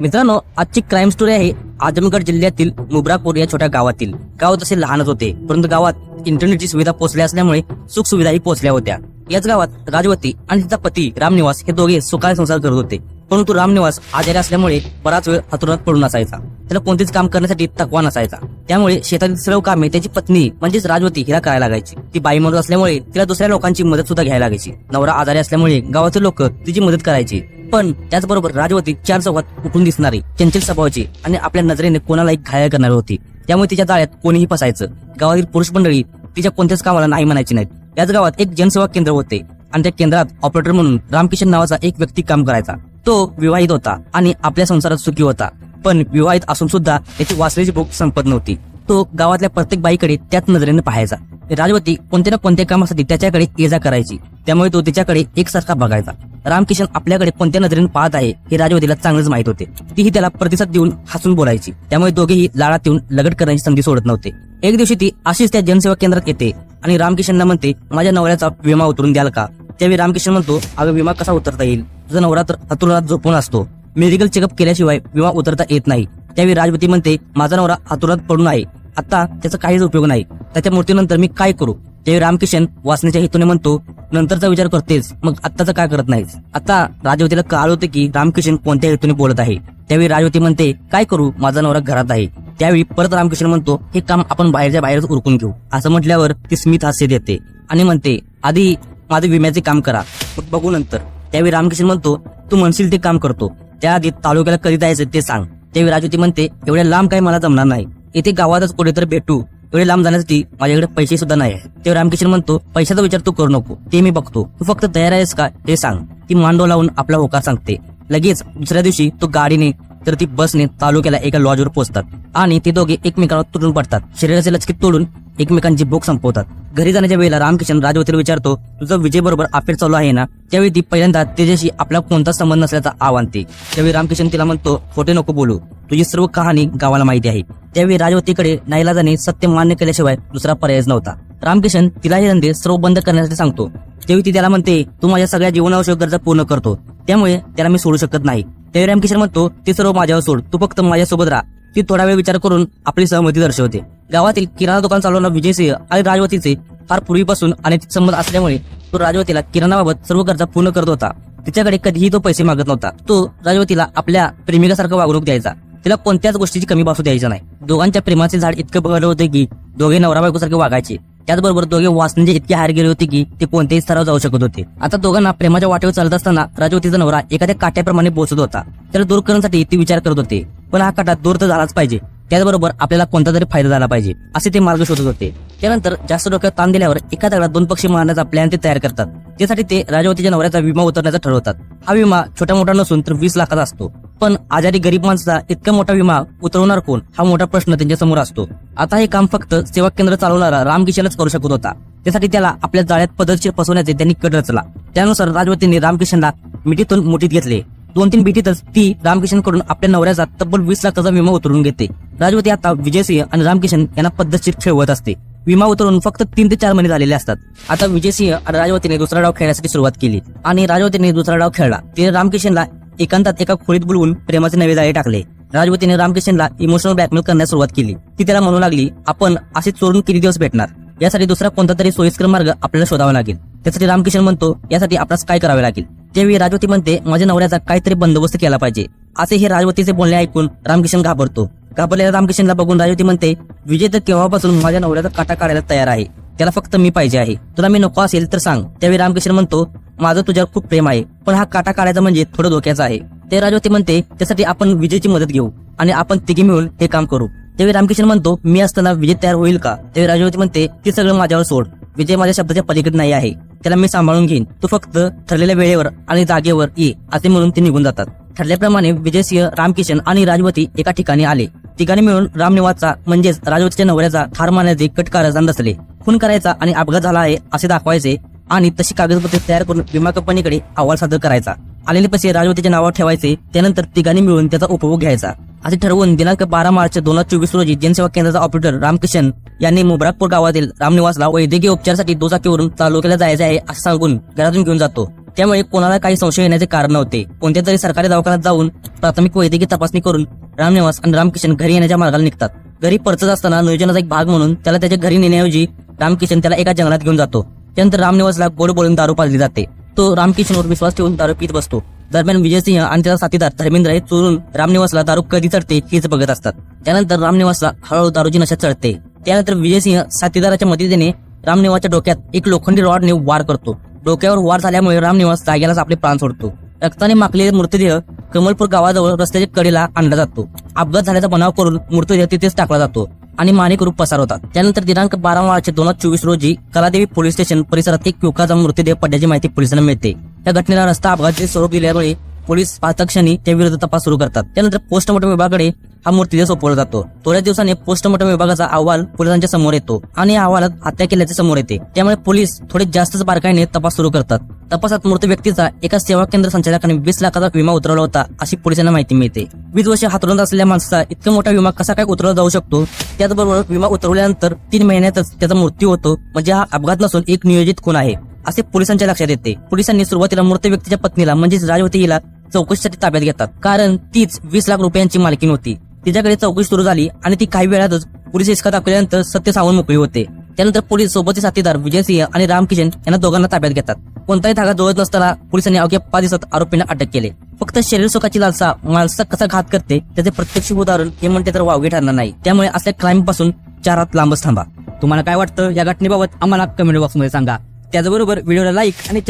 मित्रांनो आजची crime story आहे आजमगड जिल्ह्यातील मुब्रापूर या छोट्या गावातील. गाव तसे लहानच होते परंतु गावात इंटरनेटची सुविधा पोहोचल्या असल्यामुळे सुख सुविधाही पोहोचल्या होत्या. याच गावात राजवती आणि तिचा पती रामनिवास हे दोघे सुखाने संसार करत होते. परंतु रामनिवास आजारी असल्यामुळे बराच वेळ हातुरात पडून असायचा. त्याला कोणतेच काम करण्यासाठी तकवा नसायचा. त्यामुळे शेतातील सर्व कामे त्याची पत्नी म्हणजेच राजवती हिला करायला लागायची. ती बाई म्हणत असल्यामुळे तिला दुसऱ्या लोकांची मदत सुद्धा घ्यायला लागायची. नवरा आजारी असल्यामुळे गावातील लोक तिची मदत करायची. पण त्याचबरोबर राजवती चार चौकात उठून दिसणारी चंचल स्वभावाची आणि आपल्या नजरेने कोणालाही घायल करणारी होती. त्यामुळे तिच्या जाळ्यात कोणीही फसायचं. गावातील पुरुष मंडळी तिच्या कोणत्याच कामाला नाही म्हणायची नाहीत. याच गावात एक जनसेवा केंद्र होते आणि त्या केंद्रात ऑपरेटर म्हणून रामकिशन नावाचा एक व्यक्ती काम करायचा. तो विवाहित होता आणि आपल्या संसारात सुखी होता. पण विवाहित असून सुद्धा त्याची वासलेची भूक संपत नव्हती. तो गावातल्या प्रत्येक बाईकडे त्याच नजरेने पाहायचा. राजवती कोणत्या ना कोणत्या कामासाठी त्याच्याकडे ये जा करायची त्यामुळे तो तिच्याकडे एकसारखा बघायचा. रामकिशन आपल्याकडे कोणत्या नजरेने पाहत आहे हे राजवतीला चांगलंच माहीत होते. तीही त्याला प्रतिसाद देऊन हसून बोलायची. त्यामुळे दोघेही लाडात येऊन लगट करण्याची संधी सोडत नव्हते. एक दिवशी ती अशीच त्या जनसेवा केंद्रात येते आणि रामकिशनला म्हणते माझ्या नवऱ्याचा विमा उतरून द्याल का? त्यावेळी रामकिशन म्हणतो अगं विमा कसा उतरता येईल? तुझा नवरा तर हातुरात झोपून असतो. मेडिकल चेकअप केल्याशिवाय विमा उतरता येत नाही. त्यावेळी राजवती म्हणते माझा नवरा हातुरात पडून आहे. आता त्याचा काहीच उपयोग नाही. त्याच्या मृत्यूनंतर मी काय करू? त्यावेळी रामकिशन वाचण्याच्या हेतूने म्हणतो नंतरचा विचार करतेस. मग आत्ताचा काय करत नाहीस? आता राजवतीला कळालं होतं की रामकिशन कोणत्या हेतूने बोलत आहे. त्यावेळी राजवती म्हणते काय करू? माझा नवरा घरात आहे. त्यावेळी परत रामकिशन म्हणतो हे काम आपण बाहेरच्या बाहेरच उरकून घेऊ. असं म्हटल्यावर ती स्मित हास्य देते आणि म्हणते आधी माझे विम्याचे काम करा. मग बघू नंतर. त्यावेळी रामकिशन म्हणतो तू म्हणशील ते काम करतो. त्या आधी तालुक्याला कधी जायचं ते सांग. त्यावेळी राजवती म्हणते एवढ्या लांब काही मला जमणार नाही. इथे गावातच कुठेतरी भेटू. एवढे लांब जाण्यासाठी माझ्याकडे पैसे सुद्धा नाही ते रामकिशन म्हणतो पैशाचा विचार तू करू नको. ते मी बघतो. तू फक्त तयार आहेस का? हे सांग. ती मांडो लावून आपला होकार सांगते. लगेच दुसऱ्या दिवशी तो गाडीने तर ती बसने तालुक्याला एका लॉजवर पोहोचतात. आणि ते दोघे एकमेकांवर तुटून पडतात. शरीराचे लचके तोडून एकमेकांची भूक संपवतात. घरी जाण्याच्या वेळेला रामकिशन राजवतीला विचारतो तुझं विजय बरोबर अफेअर चालू आहे ना? त्यावेळी ती पहिल्यांदा त्याच्याशी आपला कोणताच संबंध नसल्याचा आव्हान ते त्यावेळी रामकिशन तिला म्हणतो खोटे नको बोलू. तुझी सर्व कहाणी गावाला माहिती आहे. त्यावेळी राजवतीकडे नाईलाजाने सत्य मान्य केल्याशिवाय दुसरा पर्यायच नव्हता. रामकिशन तिला हे धंदे सर्व बंद करण्यासाठी सांगतो. त्यावेळी ती त्याला म्हणते तू माझ्या सगळ्या जीवनावश्यक गरजा पूर्ण करतो. त्यामुळे त्याला मी सोडू शकत नाही. त्यावेळी रामकिशन म्हणतो ते सर्व माझ्यावर सोड तू फक्त माझ्यासोबत राहा. ती थोडा वेळ विचार करून आपली सहमती दर्शवते. गावातील किराणा दुकान चालवणारा विजयसिंह आणि राजवतीचे फार पूर्वीपासून अनैतिक संबंध असल्यामुळे तो राजवतीला किराणाबाबत सर्व गरजा पूर्ण करत होता. तिच्याकडे कधीही तो पैसे मागत नव्हता. तो राजवतीला आपल्या प्रेमिकासारखं वागणूक द्यायचा. तिला कोणत्याच गोष्टीची कमी भासू द्यायचा नाही. दोघांच्या प्रेमाचे झाड इतकं बघायला होते की दोघे नवरा बायकोसारखे वागायचे. त्याचबरोबर दोघे वासनेचे म्हणजे इतके हार गेले होते की ते कोणत्याही स्तरावर जाऊ शकत होते. आता दोघांना प्रेमाच्या वाटेवर चालत असताना राजवतीचा नवरा एखाद्या काट्याप्रमाणे पोहोचत होता. त्याला दूर करण्यासाठी ते विचार करत होते. पण हा काटा दूर तर झालाच पाहिजे. त्याचबरोबर आपल्याला कोणता तरी फायदा झाला पाहिजे असे ते मार्ग शोधत होते. त्यानंतर जास्त डोक्यात ताण दिल्यावर एका दगडात दोन पक्षी मारण्याचा प्लॅन ते तयार करतात. त्यासाठी ते राजवतीच्या नवऱ्याचा विमा उतरण्याचा ठरवतात. हा विमा छोटा मोठा नसून तर वीस लाखाचा असतो. पण आजारी गरीब माणसाचा इतका मोठा विमा उतरवणार कोण? हा मोठा प्रश्न त्यांच्यासमोर असतो. आता हे काम फक्त सेवा केंद्र चालवणारा रामकिशनच करू शकत होता. त्यासाठी त्याला आपल्या जाळ्यात पदरशीर फसवण्याचे त्यांनी कट रचला. त्यानुसार राजवतीने रामकिशनला मिठीतून मुठीत घेतले. दोन तीन बिटीतच ती रामकिशनकडून आपल्या नवऱ्याचा तब्बल वीस लाखाचा विमा उतरून घेते. राजवती आता विजयसिंह आणि रामकिशन यांना पद्धतशीर खेळवत असते. विमा उतरून फक्त तीन ते चार महिने झालेले असतात. आता विजयसिंह आणि राजवतीने दुसरा डाव खेळण्यासाठी सुरुवात केली आणि राजवतीने दुसरा डाव खेळला. तिने रामकिशनला एकांतात एका खोलीत बोलवून प्रेमाचे नवे जाळे टाकले. राजवतीने रामकिशनला इमोशनल ब्लॅकमेल करण्यास सुरुवात केली. ती त्याला म्हणू लागली आपण असे चोरून किती दिवस भेटणार? यासाठी दुसरा कोणता तरी सोयीस्कर मार्ग आपल्याला शोधावा लागेल. त्यासाठी रामकिशन म्हणतो यासाठी आपल्यास काय करावे लागेल? त्यावेळी राजवती म्हणते माझ्या नवऱ्याचा काहीतरी बंदोबस्त केला पाहिजे. असे हे राजवतीचे बोलणे ऐकून रामकिशन घाबरतो. घाबरलेल्या रामकिशनला बघून राजवती म्हणते विजय तर केव्हापासून माझ्या नवऱ्याचा काटा काढायला तयार आहे? त्याला फक्त मी पाहिजे आहे. तुला मी नको असेल तर सांग. त्यावेळी रामकिशन म्हणतो माझं तुझ्यावर खूप प्रेम आहे. पण हा काटा काढायचा म्हणजे थोडं धोक्याचा आहे. ते राजवती म्हणते त्यासाठी आपण विजयची मदत घेऊ आणि आपण तिघे मिळून हे काम करू. त्यावेळी रामकिशन म्हणतो मी असताना विजय तयार होईल का? त्यावेळी राजवती म्हणते ते सगळं माझ्यावर सोड. विजय माझ्या शब्दाच्या पलीकडे नाही आहे. त्याला मी सांभाळून घेईन. तू फक्त ठरलेल्या वेळेवर आणि जागेवर ये. असे म्हणून ते निघून जातात. ठरल्याप्रमाणे विजयसिंह रामकिशन आणि राजवती एका ठिकाणी आले. ठिकाणी मिळून रामनिवासचा म्हणजेच राजवतीच्या नवऱ्याचा ठार मारण्याचे कट कारस्थान असले खून करायचा आणि अपघात झाला आहे असे दाखवायचे आणि तशी कागदपत्रे तयार करून विमा कंपनीकडे अहवाल सादर करायचा. आलेले पैसे राजवतीच्या नावावर ठेवायचे त्यानंतर तिघांनी मिळून त्याचा उपभोग घ्यायचा. असे ठरवून दिनांक बारा मार्च दोन हजार चोवीस रोजी जनसेवा केंद्राचा ऑपरेटर रामकिशन यांनी मुबराकपूर गावातील रामनिवासला वैद्यकीय उपचारासाठी दुचाकीवरून तालुक्याला जायचे आहे असं सांगून घरातून घेऊन जातो. त्यामुळे कोणाला काही संशय येण्याचे कारण नव्हते. कोणत्या तरी सरकारी दवाखान्यात जाऊन प्राथमिक वैद्यकीय तपासणी करून रामनिवास आणि रामकिशन घरी येण्याच्या मार्गाला निघतात. घरी परतत असताना नियोजनाचा एक भाग म्हणून त्याला त्याच्या घरी नेण्याऐवजी रामकिशन त्याला एका जंगलात घेऊन जातो. त्यानंतर रामनिवासला गोड बोलून दारू पाजली जाते. तो रामकिशनवर विश्वास ठेवून दारू पित बसतो. दरम्यान विजयसिंह आणि त्याचा साथीदार धर्मेंद्र हे चोरून रामनिवासला दारू कधी चढते हेच बघत असतात. त्यानंतर रामनिवासला हळूहळू दारूची नशा चढते. त्यानंतर विजयसिंह साथीदाराच्या मदतीने रामनिवासच्या डोक्यात एक लोखंडी रॉडने वार करतो. डोक्यावर वार झाल्यामुळे रामनिवास जाग्यालाच आपले प्राण सोडतो. रक्ताने माखलेले मृतदेह कमलपूर गावाजवळ रस्त्याच्या कडेला आणला जातो. अपघात झाल्याचा बनाव करून मृतदेह तिथेच टाकला जातो. आणि माणिक रूप पसार होतात. त्यानंतर दिनांक बारा मार्च दोन हजार चोवीस रोजी कलादेवी पोलीस स्टेशन परिसरात एक युवकाचा मृतदेह पडल्याची माहिती पोलिसांना मिळते. या घटनेला रस्ता अपघाताचे स्वरूप दिल्यामुळे पोलीस पातक्षणी त्या विरुद्ध तपास सुरू करतात. त्यानंतर पोस्टमॉर्टम विभागाकडे हा मूर्तीचा सोपवला जातो. थोड्या दिवसांनी पोस्टमॉर्टम विभागाचा अहवाल पोलिसांच्या समोर येतो आणि या अहवालात हत्या केल्याचे समोर येते. त्यामुळे पोलीस थोडे जास्तच बारकाईने तपास सुरू करतात. तपासात मृत व्यक्तीचा एका सेवा केंद्र संचालकाने वीस लाखाचा विमा उतरवला होता अशी पोलिसांना माहिती मिळते. वीस वर्ष हातरुंद असलेल्या माणसाचा इतका मोठा विमा कसा काय उतरवला जाऊ शकतो? त्याचबरोबर विमा उतरवल्यानंतर तीन महिन्यातच त्याचा मृत्यू होतो. म्हणजे हा अपघात नसून एक नियोजित खून आहे असे पोलिसांच्या लक्षात येते. पोलिसांनी सुरुवातीला मृत व्यक्तीच्या पत्नीला म्हणजेच राजवती हिला चौकशीसाठी ताब्यात घेतात. कारण तीच वीस लाख रुपयांची मालकीन होती. तिच्याकडे चौकशी सुरू झाली आणि ती काही वेळातच पोलीस इसका दाखवल्यानंतर सत्य सावन मोकळी होते. त्यानंतर पोलीस सोबतचे साथीदार विजयसिंह आणि रामकिशन यांना दोघांना ताब्यात घेतात. कोणताही धागा जोडत नसताना पोलिसांनी अवघ्या पाच दिवसात आरोपींना अटक केले. फक्त शरीर सुखाची लालसा माणसा कसा घात करते त्याचे प्रत्यक्ष उदाहरण हे म्हणते तर वावगे ठरणार नाही. त्यामुळे असल्या क्राईमपासून चारात लांबच थांबा. तुम्हाला काय वाटतं या घटनेबाबत आम्हाला कमेंट बॉक्समध्ये सांगा. त्याचबरोबर व्हिडिओला लाईक आणि